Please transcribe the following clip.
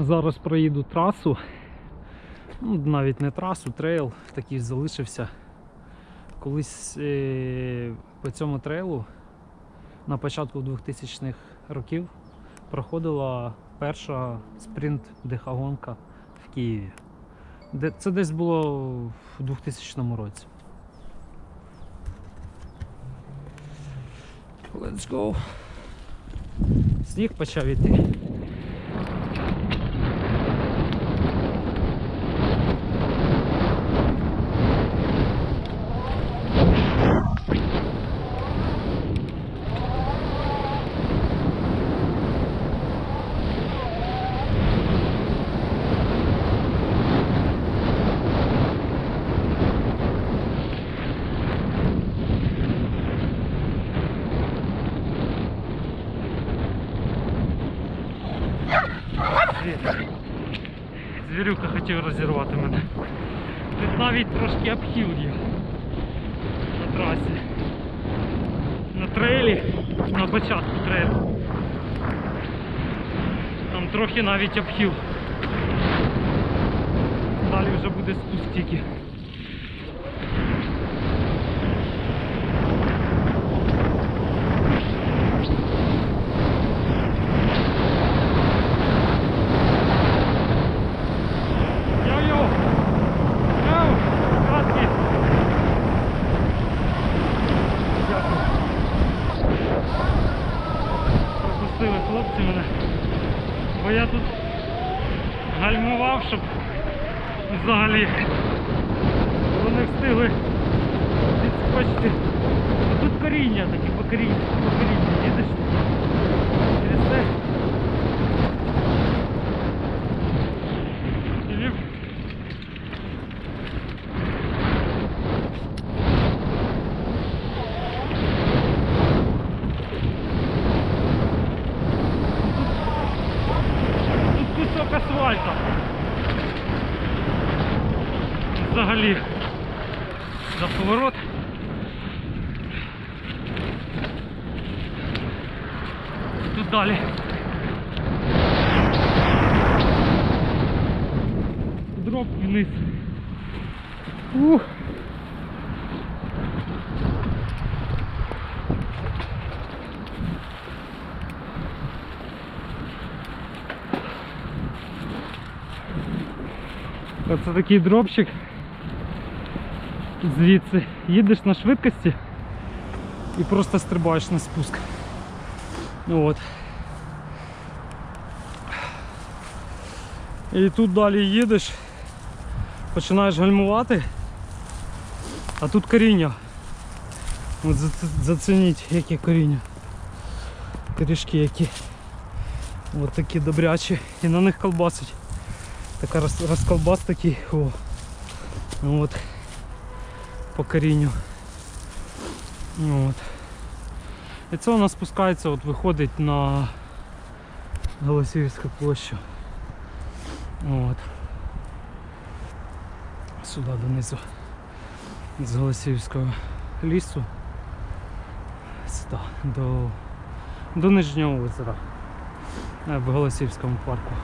Зараз проїду трасу. Ну, навіть не трасу, трейл такий залишився. Колись е, по цьому трейлу на початку 2000-х років проходила перша спринт дихагонка в Києві. Де, це десь було в 2000 році. Let's go. Сніг почав іти. Звірюка хотів розірвати мене. Тут навіть трошки обхил є на трасі. На трейлі, на початку трейлу. Там трохи навіть обхил. Далі вже буде спуск тільки. Хлопці мене. Бо я тут гальмував, щоб взагалі вони встигли відскочити. Тут коріння таке, по коріння, по коріння їдеш. І все. І Тут кусок асфальта. Взагалі за поворот. Тут далі. Дроп вниз. Ух. Оце такий дропчик. Звідси їдеш на швидкості і просто стрибаєш на спуск. Ну от. І тут далі їдеш, починаєш гальмувати, а тут коріння. От зацініть, яке коріння. Корішки які. От такі добрячі. І на них колбасить. Така роз, розколбас такий. О. От. По корінню. От. І це у нас спускається, от виходить на Голосіївську площу. От. Сюди донизу. З Голосіївського лісу. Сюди, до, до Нижнього озера. Е, В Голосіївському парку.